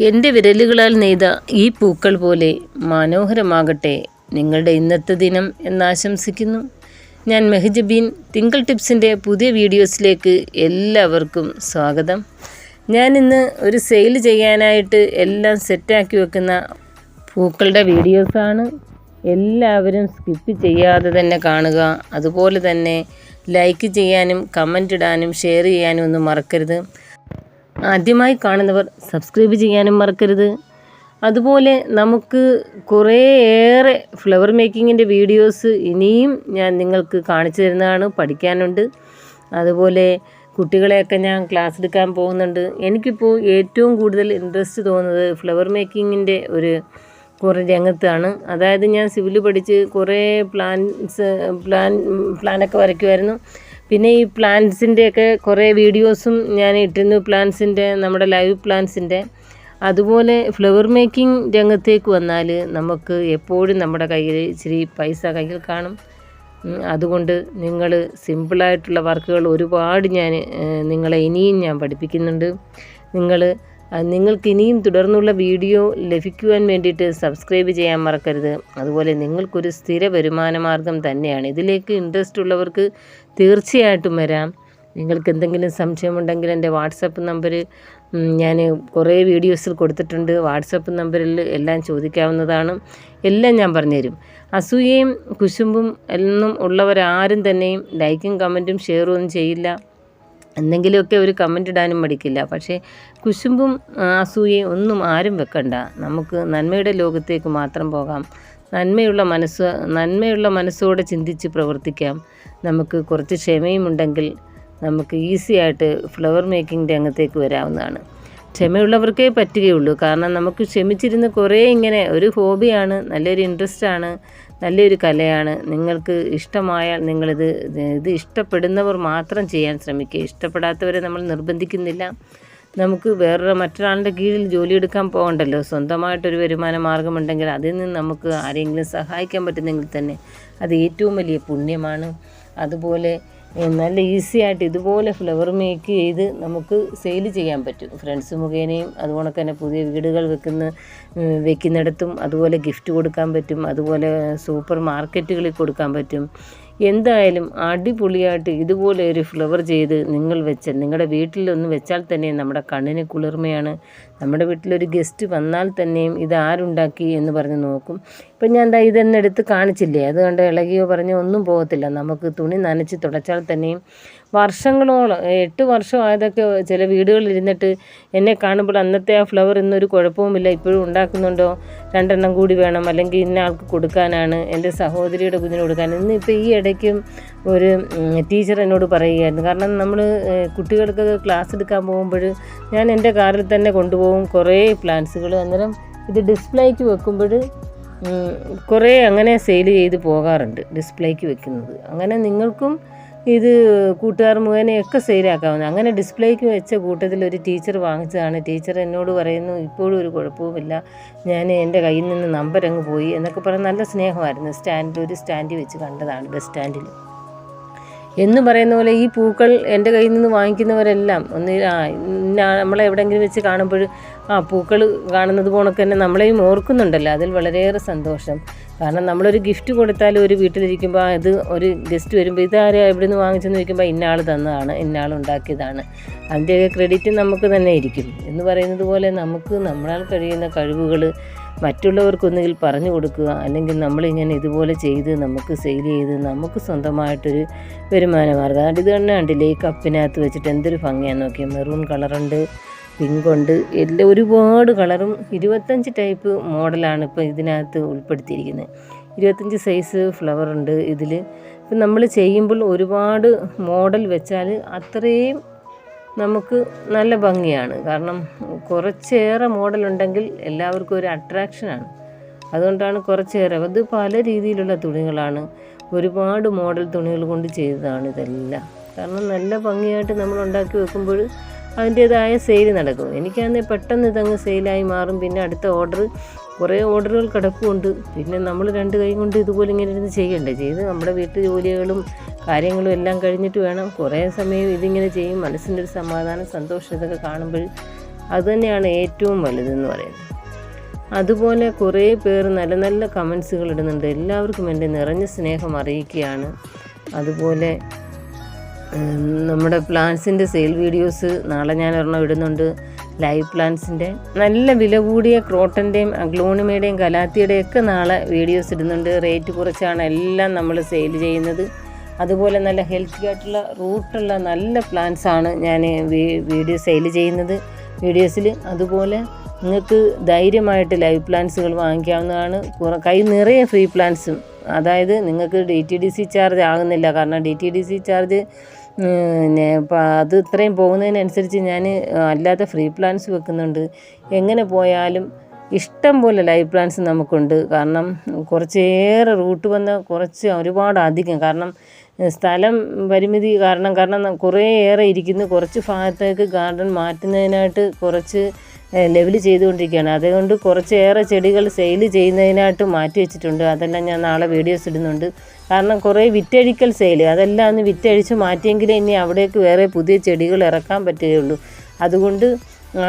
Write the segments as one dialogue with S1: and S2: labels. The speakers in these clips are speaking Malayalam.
S1: എന്റെ വിരലുകളാൽ നെയ്ത ഈ പൂക്കൾ പോലെ മനോഹരമാകട്ടെ നിങ്ങളുടെ ഇന്നത്തെ ദിനം എന്നാശംസിക്കുന്നു ഞാൻ മെഹജബീൻ തിങ്കൾ ടിപ്സിന്റെ പുതിയ വീഡിയോസിലേക്ക് എല്ലാവർക്കും സ്വാഗതം. ഞാൻ ഇന്ന് ഒരു സെയിൽ ചെയ്യാനായിട്ട് എല്ലാം സെറ്റാക്കി വെക്കുന്ന പൂക്കളുടെ വീഡിയോസാണ് എല്ലാവരും സ്കിപ്പ് ചെയ്യാതെ തന്നെ കാണുക. അതുപോലെ തന്നെ ലൈക്ക് ചെയ്യാനും കമന്റ് ഇടാനും ഷെയർ ചെയ്യാനും ഒന്നും മറക്കരുത്. ആദ്യമായി കാണുന്നവർ സബ്സ്ക്രൈബ് ചെയ്യാനും മറക്കരുത്. അതുപോലെ നമുക്ക് കുറേയേറെ ഫ്ലവർ മേക്കിങ്ങിന്റെ വീഡിയോസ് ഇനിയും ഞാൻ നിങ്ങൾക്ക് കാണിച്ചു തരുന്നതാണ് പഠിക്കാനുണ്ട്. അതുപോലെ കുട്ടികളെയൊക്കെ ഞാൻ ക്ലാസ് എടുക്കാൻ പോകുന്നുണ്ട്. എനിക്കിപ്പോൾ ഏറ്റവും കൂടുതൽ ഇൻട്രസ്റ്റ് തോന്നുന്നത് ഫ്ലവർ മേക്കിങ്ങിന്റെ ഒരു കുറേ രംഗത്താണ്. അതായത് ഞാൻ സിവിൽ പഠിച്ച് കുറേ പ്ലാൻസ് പ്ലാൻ പ്ലാനൊക്കെ വരയ്ക്കുമായിരുന്നു പിന്നെ ഈ പ്ലാന്റ്സിന്റെയൊക്കെ കുറേ വീഡിയോസും ഞാൻ ഇട്ടിരുന്നു പ്ലാന്റ്സിന്റെ നമ്മുടെ ലൈവ് പ്ലാന്റ്സിന്റെ അതുപോലെ ഫ്ലവർ മേക്കിംഗ് രംഗത്തേക്ക് വന്നാൽ നമുക്ക് എപ്പോഴും നമ്മുടെ കയ്യിൽ ഇച്ചിരി പൈസ കയ്യിൽ കാണും. അതുകൊണ്ട് നിങ്ങൾ സിമ്പിളായിട്ടുള്ള വർക്കുകൾ ഒരുപാട് ഞാൻ നിങ്ങളെ ഇനിയും ഞാൻ പഠിപ്പിക്കുന്നുണ്ട്. നിങ്ങൾ നിങ്ങൾക്ക് ഇനിയും തുടർന്നുള്ള വീഡിയോ ലഭിക്കുവാൻ വേണ്ടിയിട്ട് സബ്സ്ക്രൈബ് ചെയ്യാൻ മറക്കരുത്. അതുപോലെ നിങ്ങൾക്കൊരു സ്ഥിര വരുമാന മാർഗം തന്നെയാണ്. ഇതിലേക്ക് ഇൻട്രസ്റ്റ് ഉള്ളവർക്ക് തീർച്ചയായിട്ടും വരാം. നിങ്ങൾക്ക് എന്തെങ്കിലും സംശയമുണ്ടെങ്കിൽ എന്റെ വാട്സപ്പ് നമ്പർ ഞാൻ കുറേ വീഡിയോസിൽ കൊടുത്തിട്ടുണ്ട്. വാട്സപ്പ് നമ്പറിൽ എല്ലാം ചോദിക്കാവുന്നതാണ്. എല്ലാം ഞാൻ പറഞ്ഞുതരും. അസൂയയും കുശുമ്പും എന്നും ഉള്ളവരാരും തന്നെയും ലൈക്കും കമന്റും ഷെയറും ഒന്നും ചെയ്യില്ല. എന്തെങ്കിലുമൊക്കെ ഒരു കമന്റ് ഇടാനും മടിക്കില്ല. പക്ഷേ കുശുമ്പും അസൂയയും ഒന്നും ആരും വെക്കണ്ട. നമുക്ക് നന്മയുടെ ലോകത്തേക്ക് മാത്രം പോകാം. നന്മയുള്ള മനസ്സ് നന്മയുള്ള മനസ്സോടെ ചിന്തിച്ച് പ്രവർത്തിക്കാം. നമുക്ക് കുറച്ച് ക്ഷമയുമുണ്ടെങ്കിൽ നമുക്ക് ഈസി ആയിട്ട് ഫ്ലവർ മേക്കിംഗ് രംഗത്തേക്ക് വരാവുന്നതാണ്. ക്ഷമയുള്ളവർക്കേ പറ്റുകയുള്ളൂ. കാരണം നമുക്ക് ക്ഷമിച്ചിരുന്ന് കുറേ ഇങ്ങനെ ഒരു ഹോബിയാണ് നല്ലൊരു ഇൻട്രസ്റ്റാണ് നല്ലൊരു കലയാണ്. നിങ്ങൾക്ക് ഇഷ്ടമായാൽ നിങ്ങളിത് ഇത് ഇഷ്ടപ്പെടുന്നവർ മാത്രം ചെയ്യാൻ ശ്രമിക്കുക. ഇഷ്ടപ്പെടാത്തവരെ നമ്മൾ നിർബന്ധിക്കുന്നില്ല. നമുക്ക് വേറൊരു മറ്റൊരാളുടെ കീഴിൽ ജോലിയെടുക്കാൻ പോകണ്ടല്ലോ. സ്വന്തമായിട്ടൊരു വരുമാന മാർഗമുണ്ടെങ്കിൽ അതിൽ നിന്ന് നമുക്ക് ആരെങ്കിലും സഹായിക്കാൻ പറ്റുന്നെങ്കിൽ തന്നെ അത് ഏറ്റവും വലിയ പുണ്യമാണ്. അതുപോലെ നല്ല ഈസി ആയിട്ട് ഇതുപോലെ ഫ്ലവർ മേക്ക് ചെയ്ത് നമുക്ക് സെയിൽ ചെയ്യാൻ പറ്റും. ഫ്രണ്ട്സ് മുഖേനയും അതുപോലെ തന്നെ പുതിയ വീടുകൾ വെക്കുന്ന വെക്കുന്നിടത്തും അതുപോലെ ഗിഫ്റ്റ് കൊടുക്കാൻ പറ്റും. അതുപോലെ സൂപ്പർ മാർക്കറ്റുകളിൽ കൊടുക്കാൻ പറ്റും. എന്തായാലും അടിപൊളിയായിട്ട് ഇതുപോലെ ഒരു ഫ്ലവർ ചെയ്ത് നിങ്ങൾ വെച്ച നിങ്ങളുടെ വീട്ടിലൊന്ന് വെച്ചാൽ തന്നെ നമ്മുടെ കണ്ണിന് കുളിർമയാണ്. നമ്മുടെ വീട്ടിലൊരു ഗസ്റ്റ് വന്നാൽ തന്നെയും ഇത് ആരുണ്ടാക്കി എന്ന് പറഞ്ഞ് നോക്കും. ഇപ്പം ഞാൻ എന്താ ഇതെന്നെ എടുത്ത് കാണിച്ചില്ലേ? അതുകൊണ്ട് ഇളകിയോ പറഞ്ഞോ ഒന്നും പോകത്തില്ല. നമുക്ക് തുണി നനച്ച് തുടച്ചാൽ തന്നെയും വർഷങ്ങളോളം എട്ട് വർഷമായതൊക്കെ ചില വീടുകളിൽ ഇരുന്നിട്ട് എന്നെ കാണുമ്പോൾ അന്നത്തെ ആ ഫ്ലവർ ഇന്നൊരു കുഴപ്പവുമില്ല. ഇപ്പോഴും ഉണ്ടാക്കുന്നുണ്ടോ? രണ്ടെണ്ണം കൂടി വേണം. അല്ലെങ്കിൽ ഇന്ന ആൾക്ക് കൊടുക്കാനാണ് എന്റെ സഹോദരിയുടെ കുഞ്ഞിന് കൊടുക്കാൻ. ഇന്ന് ഇപ്പോൾ ഈ ഇടയ്ക്കും ഒരു ടീച്ചർ എന്നോട് പറയുകയായിരുന്നു. കാരണം നമ്മൾ കുട്ടികൾക്ക് ക്ലാസ് എടുക്കാൻ പോകുമ്പോൾ ഞാൻ എന്റെ കാറിൽ തന്നെ കൊണ്ടുപോകും. കുറേ പ്ലാന്റ്സുകൾ അന്നേരം ഇത് ഡിസ്പ്ലേക്ക് വെക്കുമ്പോൾ കുറേ അങ്ങനെ സെയിൽ ചെയ്ത് പോകാറുണ്ട് ഡിസ്പ്ലേക്ക് വെക്കുന്നത്. അങ്ങനെ നിങ്ങൾക്കും ഇത് കൂട്ടുകാർ മുഖേനയൊക്കെ സെയിലാക്കാവുന്നത് അങ്ങനെ ഡിസ്പ്ലേക്ക് വെച്ച കൂട്ടത്തിൽ ഒരു ടീച്ചർ വാങ്ങിച്ചതാണ്. ടീച്ചർ എന്നോട് പറയുന്നു ഇപ്പോഴും ഒരു കുഴപ്പവുമില്ല. ഞാൻ എന്റെ കയ്യിൽ നിന്ന് നമ്പർ അങ്ങ് പോയി എന്നൊക്കെ പറഞ്ഞ് നല്ല സ്നേഹമായിരുന്നു. സ്റ്റാൻഡിൽ ഒരു സ്റ്റാൻഡിൽ വെച്ച് കണ്ടതാണ് ബസ് സ്റ്റാൻഡിൽ. എന്ന് പറയുന്ന പോലെ ഈ പൂക്കൾ എന്റെ കയ്യിൽ നിന്ന് വാങ്ങിക്കുന്നവരെല്ലാം ഒന്ന് ആ നമ്മളെ എവിടെയെങ്കിലും വെച്ച് കാണുമ്പോൾ ആ പൂക്കൾ കാണുന്നത് പോണൊക്കെ തന്നെ നമ്മളെയും ഓർക്കുന്നുണ്ടല്ലോ. അതിൽ വളരെയേറെ സന്തോഷം. കാരണം നമ്മളൊരു ഗിഫ്റ്റ് കൊടുത്താൽ ഒരു വീട്ടിലിരിക്കുമ്പോൾ അത് ഒരു ഗസ്റ്റ് വരുമ്പോൾ ഇതാരും എവിടെ നിന്ന് വാങ്ങിച്ചെന്ന് ചോദിക്കുമ്പോൾ ഇന്നാൾ തന്നതാണ് ഇന്നാൾ ഉണ്ടാക്കിയതാണ്. അതിന്റെയൊക്കെ ക്രെഡിറ്റ് നമുക്ക് തന്നെ ഇരിക്കും. എന്ന് പറയുന്നത് പോലെ നമുക്ക് നമ്മളാൽ കഴിയുന്ന കഴിവുകൾ മറ്റുള്ളവർക്കൊന്നുകിൽ പറഞ്ഞു കൊടുക്കുക അല്ലെങ്കിൽ നമ്മളിങ്ങനെ ഇതുപോലെ ചെയ്ത് നമുക്ക് സെയിൽ ചെയ്ത് നമുക്ക് സ്വന്തമായിട്ടൊരു വരുമാന മാർഗം അതുകൊണ്ട് ഇത് തന്നെ കണ്ടില്ലേ ഈ കപ്പിനകത്ത് വെച്ചിട്ട് എന്തൊരു ഭംഗിയാണ് നോക്കിയാൽ മെറൂൺ കളറുണ്ട് പിങ്ക് ഉണ്ട് എല്ലാം ഒരുപാട് കളറും ഇരുപത്തഞ്ച് ടൈപ്പ് മോഡലാണ് ഇപ്പോൾ ഇതിനകത്ത് ഉൾപ്പെടുത്തിയിരിക്കുന്നത്. ഇരുപത്തഞ്ച് സൈസ് ഫ്ലവർ ഉണ്ട് ഇതിൽ ഇപ്പം നമ്മൾ ചെയ്യുമ്പോൾ ഒരുപാട് മോഡൽ വെച്ചാൽ അത്രയും നമുക്ക് നല്ല ഭംഗിയാണ്. കാരണം കുറച്ചേറെ മോഡലുണ്ടെങ്കിൽ എല്ലാവർക്കും ഒരു അട്രാക്ഷനാണ് അതുകൊണ്ടാണ് കുറച്ചേറെ അത് പല രീതിയിലുള്ള തുണികളാണ്. ഒരുപാട് മോഡൽ തുണികൾ കൊണ്ട് ചെയ്തതാണ് ഇതെല്ലാം. കാരണം നല്ല ഭംഗിയായിട്ട് നമ്മൾ ഉണ്ടാക്കി വെക്കുമ്പോൾ അതിന്റേതായ സെയിൽ നടക്കും. എനിക്കാണെങ്കിൽ പെട്ടെന്ന് ഇതങ്ങ് സെയിലായി മാറും. പിന്നെ അടുത്ത ഓർഡർ കുറേ ഓർഡറുകൾ കിടപ്പുണ്ട്. പിന്നെ നമ്മൾ രണ്ട് കൈ കൊണ്ട് ഇതുപോലെ ഇങ്ങനെ ഇരുന്ന് ചെയ്യണ്ടേ? ചെയ്ത് നമ്മുടെ വീട്ടു ജോലികളും കാര്യങ്ങളും എല്ലാം കഴിഞ്ഞിട്ട് വേണം കുറേ സമയം ഇതിങ്ങനെ ചെയ്യും. മനസ്സിന്റെ ഒരു സമാധാനം സന്തോഷം ഇതൊക്കെ കാണുമ്പോൾ അതുതന്നെയാണ് ഏറ്റവും വലുതെന്ന് പറയുന്നത്. അതുപോലെ കുറേ പേർ നല്ല നല്ല കമൻസുകൾ ഇടുന്നുണ്ട്. എല്ലാവർക്കും എന്റെ നിറഞ്ഞ സ്നേഹം അറിയിക്കുകയാണ്. അതുപോലെ നമ്മുടെ പ്ലാൻസിന്റെ സെയിൽ വീഡിയോസ് നാളെ ഞാൻ ഒരെണ്ണം ഇടുന്നുണ്ട്. ലൈവ് പ്ലാന്റ്സിന്റെ നല്ല വില കൂടിയ ക്രോട്ടന്റെയും അഗ്ലോണിമയുടെയും കലാത്തിയുടെയും ഒക്കെ നാളെ വീഡിയോസ് ഇടുന്നുണ്ട്. റേറ്റ് കുറച്ചാണ് എല്ലാം നമ്മൾ സെയിൽ ചെയ്യുന്നത്. അതുപോലെ നല്ല ഹെൽത്തി ആയിട്ടുള്ള റൂട്ടുള്ള നല്ല പ്ലാന്റ്സാണ് ഞാൻ വീഡിയോ സെയിൽ ചെയ്യുന്നത്. വീഡിയോസിൽ അതുപോലെ നിങ്ങൾക്ക് ധൈര്യമായിട്ട് ലൈവ് പ്ലാന്റ്സുകൾ വാങ്ങിക്കാവുന്നതാണ്. കുറ കൈ നിറയെ ഫ്രീ പ്ലാന്റ്സും അതായത് നിങ്ങൾക്ക് D T D C charge ആകുന്നില്ല. കാരണം D T D C charge പിന്നെ അത് ഇത്രയും പോകുന്നതിനനുസരിച്ച് ഞാൻ അല്ലാത്ത ഫ്രീ പ്ലാൻസ് വെക്കുന്നുണ്ട്. എങ്ങനെ പോയാലും ഇഷ്ടം പോലെ ലൈവ് പ്ലാൻസ് നമുക്കുണ്ട്. കാരണം കുറച്ചേറെ റൂട്ട് വന്ന കുറച്ച് ഒരുപാട് അധികം. കാരണം സ്ഥലം പരിമിതി കാരണം കാരണം കുറേ ഏറെ ഇരിക്കുന്നു. കുറച്ച് ഭാഗത്തേക്ക് ഗാർഡൻ മാറ്റുന്നതിനായിട്ട് കുറച്ച് ലെവൽ ചെയ്തുകൊണ്ടിരിക്കുകയാണ്. അതുകൊണ്ട് കുറച്ചേറെ ചെടികൾ സെയിൽ ചെയ്യുന്നതിനായിട്ട് മാറ്റി വെച്ചിട്ടുണ്ട്. അതെല്ലാം ഞാൻ നാളെ വീഡിയോസ് ഇടുന്നുണ്ട്. കാരണം കുറേ വിറ്റഴിക്കൽ സെയിൽ അതെല്ലാം ഒന്ന് വിറ്റഴിച്ച് മാറ്റിയെങ്കിലേ ഇനി അവിടേക്ക് വേറെ പുതിയ ചെടികൾ ഇറക്കാൻ പറ്റുകയുള്ളൂ. അതുകൊണ്ട്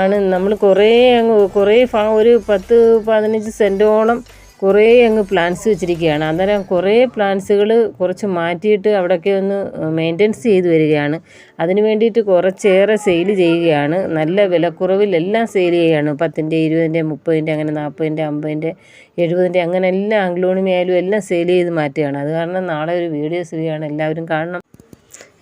S1: ആണ് നമ്മൾ കുറേ അങ്ങ് കുറേ ഫാ ഒരു പത്ത് പതിനഞ്ച് സെന്റോളം കുറേ അങ്ങ് പ്ലാന്റ്സ് വെച്ചിരിക്കുകയാണ്. അന്നേരം കുറേ പ്ലാന്റ്സുകൾ കുറച്ച് മാറ്റിയിട്ട് അവിടെയൊക്കെ ഒന്ന് മെയിന്റെനൻസ് ചെയ്ത് വരികയാണ്. അതിന് വേണ്ടിയിട്ട് കുറച്ചേറെ സെയിൽ ചെയ്യുകയാണ്. നല്ല വിലക്കുറവിൽ എല്ലാം സെയിൽ ചെയ്യുകയാണ്. പത്തിന്റെ ഇരുപതിന്റെ മുപ്പതിന്റെ അങ്ങനെ നാൽപ്പതിന്റെ അമ്പതിന്റെ എഴുപതിന്റെ അങ്ങനെ എല്ലാം ആംഗ്ലോണിമയായാലും എല്ലാം സെയിൽ ചെയ്ത് മാറ്റുകയാണ്. അത് കാരണം നാളെ ഒരു വീഡിയോ ചെയ്യുകയാണ് എല്ലാവരും കാണണം.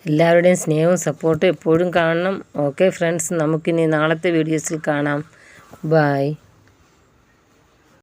S1: എല്ലാവരുടെയും സ്നേഹവും സപ്പോർട്ടും എപ്പോഴും കാണണം. ഓക്കെ ഫ്രണ്ട്സ് നമുക്കിനി നാളത്തെ വീഡിയോസിൽ കാണാം. ബായ്